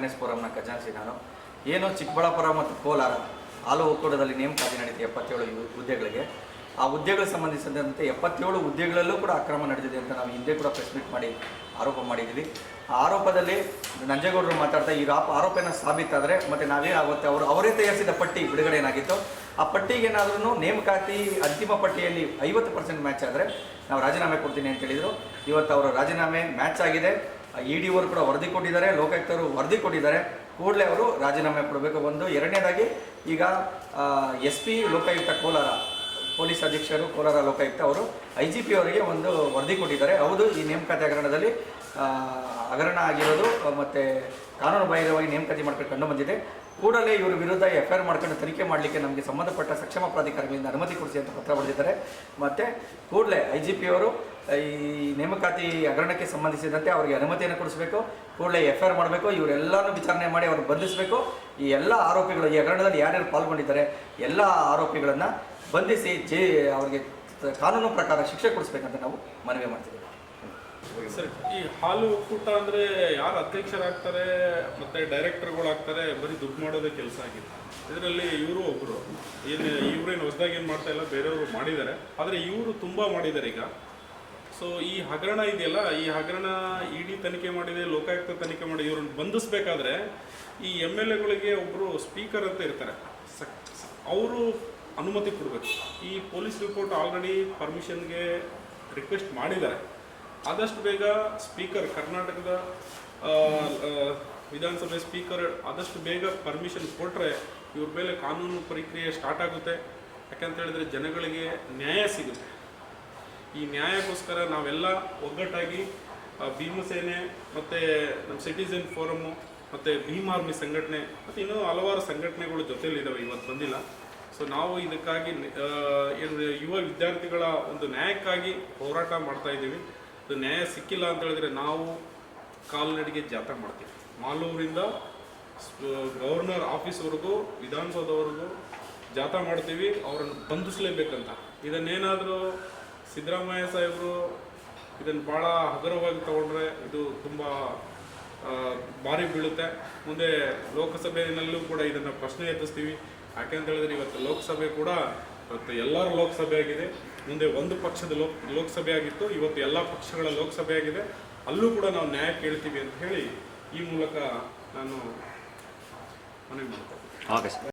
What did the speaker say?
Finance ಫೋರಮ್ನ ಖಜಾನ್ಸಿ ನಾನು. ಏನು ಚಿಕ್ಕಬಳ್ಳಾಪುರ ಮತ್ತು ಕೋಲಾರ, ಹಾಲು ಒಕ್ಕೂಟದಲ್ಲಿ ನೇಮಕಾತಿ ನಡೆಯುತ್ತೆ ಎಪ್ಪತ್ತೇಳು ಹುದ್ದೆಗಳಿಗೆ. ಆ ಹುದ್ದೆಗಳಿಗೆ ಸಂಬಂಧಿಸಿದಂತೆ ಎಪ್ಪತ್ತೇಳು ಹುದ್ದೆಗಳಲ್ಲೂ ಕೂಡ ಅಕ್ರಮ ನಡೆದಿದೆ ಅಂತ ನಾವು ಹಿಂದೆ ಕೂಡ ಪ್ರೆಸ್ ಮೀಟ್ ಮಾಡಿ ಆರೋಪ ಮಾಡಿದ್ದೀವಿ. ಆ ಆರೋಪದಲ್ಲಿ ನಂಜೇಗೌಡರು ಮಾತಾಡ್ತಾ ಈ ಆರೋಪ ಆರೋಪನ ಸಾಬೀತಾದರೆ ಮತ್ತು ನಾವೇನಾಗುತ್ತೆ? ಅವರು ಅವರೇ ತಯಾರಿಸಿದ ಪಟ್ಟಿ ಬಿಡುಗಡೆ ಏನಾಗಿತ್ತು? ಆ ಪಟ್ಟಿಗೆ ಏನಾದ್ರೂ ನೇಮಕಾತಿ ಅಂತಿಮ ಪಟ್ಟಿಯಲ್ಲಿ ಐವತ್ತು ಪರ್ಸೆಂಟ್ ಮ್ಯಾಚ್ ಆದರೆ ನಾವು ರಾಜೀನಾಮೆ ಕೊಡ್ತೀನಿ ಅಂತ ಹೇಳಿದರು. ಇವತ್ತು ಅವರ ರಾಜೀನಾಮೆ ಮ್ಯಾಚ್ ಆಗಿದೆ. ಇ ಡಿ ಅವರು ಕೂಡ ವರದಿ ಕೊಟ್ಟಿದ್ದಾರೆ, ಲೋಕಾಯುಕ್ತರು ವರದಿ ಕೊಟ್ಟಿದ್ದಾರೆ. ಕೂಡಲೇ ಅವರು ರಾಜೀನಾಮೆ ಕೊಡಬೇಕು ಒಂದು ಎರಡನೇದಾಗಿ ಈಗ S P Lokayukta Kolar, police ಅಧೀಕ್ಷರು Kolar Lokayukta ಅವರು ಐ ಜಿ ಪಿ ಅವರಿಗೆ ಒಂದು ವರದಿ ಕೊಟ್ಟಿದ್ದಾರೆ. ಹೌದು, ಈ ನೇಮಕಾತಿ ಹಗರಣದಲ್ಲಿ ಹಗರಣ ಆಗಿರೋದು, ಮತ್ತು ಕಾನೂನು ಬಾಹಿರವಾಗಿ ನೇಮಕಾತಿ ಮಾಡ್ಕೊಂಡು ಕಂಡು ಬಂದಿದೆ. ಕೂಡಲೇ ಇವರ ವಿರುದ್ಧ ಎಫ್ ಐ ಆರ್ ಮಾಡ್ಕೊಂಡು ತನಿಖೆ ಮಾಡಲಿಕ್ಕೆ ನಮಗೆ ಸಂಬಂಧಪಟ್ಟ ಸಕ್ಷಮ ಪ್ರಾಧಿಕಾರಗಳಿಂದ ಅನುಮತಿ ಕೊಡಿಸಿ ಅಂತ ಪತ್ರ ಬರೆದಿದ್ದಾರೆ. ಮತ್ತು ಕೂಡಲೇ ಐ ಜಿ ಪಿ ಅವರು ಈ ನೇಮಕಾತಿ ಹಗರಣಕ್ಕೆ ಸಂಬಂಧಿಸಿದಂತೆ ಅವರಿಗೆ ಅನುಮತಿಯನ್ನು ಕೊಡಿಸಬೇಕು, ಕೂಡಲೇ ಎಫ್ ಐ ಆರ್ ಮಾಡಬೇಕು, ಇವರೆಲ್ಲನೂ ವಿಚಾರಣೆ ಮಾಡಿ ಅವ್ರನ್ನ ಬಂಧಿಸಬೇಕು. ಈ ಎಲ್ಲ ಆರೋಪಿಗಳು ಈ ಹಗರಣದಲ್ಲಿ ಯಾರ್ಯಾರು ಪಾಲ್ಗೊಂಡಿದ್ದಾರೆ, ಎಲ್ಲ ಆರೋಪಿಗಳನ್ನು ಬಂಧಿಸಿ ಜೈ ಅವರಿಗೆ ಕಾನೂನು ಪ್ರಕಾರ ಶಿಕ್ಷೆ ಕೊಡಿಸ್ಬೇಕಂತ ನಾವು ಮನವಿ ಮಾಡ್ತೀವಿ ಸರ್, ಈ ಹಾಲು ಒಕ್ಕೂಟ ಅಂದರೆ ಯಾರು ಅಧ್ಯಕ್ಷರಾಗ್ತಾರೆ ಮತ್ತು ಡೈರೆಕ್ಟರ್ಗಳಾಗ್ತಾರೆ? ಬರೀ ದುಡ್ಡು ಮಾಡೋದೇ ಕೆಲಸ ಆಗಿದೆ. ಇದರಲ್ಲಿ ಇವರು ಒಬ್ಬರು ಏನು ಇವರೇನು ಹೊಸದಾಗಿ ಏನು ಮಾಡ್ತಾ ಇಲ್ಲ, ಬೇರೆಯವರು ಮಾಡಿದ್ದಾರೆ. ಆದರೆ ಇವರು ತುಂಬ ಮಾಡಿದ್ದಾರೆ ಈಗ. ಸೊ ಈ ಹಗರಣ ಇದೆಯಲ್ಲ, ಈ ಹಗರಣ ಇಡಿ ತನಿಖೆ ಮಾಡಿದೆ, ಲೋಕಾಯುಕ್ತ ತನಿಖೆ ಮಾಡಿ ಇವ್ರನ್ನ ಬಂಧಿಸಬೇಕಾದ್ರೆ ಈ ಎಂ ಎಲ್ ಎಗಳಿಗೆ ಒಬ್ಬರು ಸ್ಪೀಕರ್ ಅಂತ ಇರ್ತಾರೆ. ಅವರು ಅನುಮತಿ ಕೊಡಬೇಕು. ಈ ಪೊಲೀಸ್ ರಿಪೋರ್ಟ್ ಆಲ್ರೆಡಿ ಪರ್ಮಿಷನ್ಗೆ ರಿಕ್ವೆಸ್ಟ್ ಮಾಡಿದ್ದಾರೆ. ಆದಷ್ಟು ಬೇಗ ಸ್ಪೀಕರ್ ಕರ್ನಾಟಕದ ವಿಧಾನಸಭೆ ಸ್ಪೀಕರ್ ಆದಷ್ಟು ಬೇಗ ಪರ್ಮಿಷನ್ ಕೊಟ್ಟರೆ ಇವ್ರ ಮೇಲೆ ಕಾನೂನು ಪ್ರಕ್ರಿಯೆ ಸ್ಟಾರ್ಟ್ ಆಗುತ್ತೆ. ಯಾಕಂತ ಹೇಳಿದ್ರೆ ಜನಗಳಿಗೆ ನ್ಯಾಯ ಸಿಗುತ್ತೆ. ಈ ನ್ಯಾಯಕ್ಕೋಸ್ಕರ ನಾವೆಲ್ಲ ಒಗ್ಗಟ್ಟಾಗಿ ಭೀಮಸೇನೆ ಮತ್ತು ನಮ್ಮ ಸಿಟಿಸನ್ ಫೋರಮ್ಮು ಮತ್ತು ಭೀಮ್ ಆರ್ಮಿ ಸಂಘಟನೆ ಮತ್ತು ಇನ್ನೂ ಹಲವಾರು ಸಂಘಟನೆಗಳು ಜೊತೆಯಲ್ಲಿದ್ದಾವೆ ಇವತ್ತು ಬಂದಿಲ್ಲ. ಸೊ ನಾವು ಇದಕ್ಕಾಗಿ ಯುವ ವಿದ್ಯಾರ್ಥಿಗಳ ಒಂದು ನ್ಯಾಯಕ್ಕಾಗಿ ಹೋರಾಟ ಮಾಡ್ತಾ ಇದ್ದೀವಿ. ಅದು ನ್ಯಾಯ ಸಿಕ್ಕಿಲ್ಲ ಅಂತ ಹೇಳಿದ್ರೆ ನಾವು ಕಾಲ್ನಡಿಗೆ ಜಾಥಾ ಮಾಡ್ತೀವಿ. ಮಾಲೂರಿಂದ ಗವರ್ನರ್ ಆಫೀಸ್ವರೆಗೂ ವಿಧಾನಸೌಧವರೆಗೂ ಜಾಥಾ ಮಾಡ್ತೀವಿ, ಅವರನ್ನು ಬಂಧಿಸಲೇಬೇಕಂತ. ಇದನ್ನೇನಾದರೂ ಸಿದ್ದರಾಮಯ್ಯ ಸಾಹೇಬರು ಇದನ್ನು ಭಾಳ ಹಗುರವಾಗಿ ತಗೊಂಡ್ರೆ ಇದು ತುಂಬ ಭಾರಿ ಬೀಳುತ್ತೆ. ಮುಂದೆ ಲೋಕಸಭೆಯಲ್ಲೂ ಕೂಡ ಇದನ್ನು ಪ್ರಶ್ನೆ ಎತ್ತಿಸ್ತೀವಿ. ಯಾಕೆಂತ ಹೇಳಿದ್ರೆ ಇವತ್ತು ಲೋಕಸಭೆ ಕೂಡ ಇವತ್ತು ಎಲ್ಲರ ಲೋಕಸಭೆ ಆಗಿದೆ. ಮುಂದೆ ಒಂದು ಪಕ್ಷದ ಲೋಕ್, ಲೋಕಸಭೆ ಆಗಿತ್ತು. ಇವತ್ತು ಎಲ್ಲ ಪಕ್ಷಗಳ ಲೋಕಸಭೆ ಆಗಿದೆ. ಅಲ್ಲೂ ಕೂಡ ನಾವು ನ್ಯಾಯ ಕೇಳ್ತೀವಿ ಅಂತ ಹೇಳಿ ಈ ಮೂಲಕ ನಾನು ಮನವಿ ಮಾಡ್ತೇನೆ.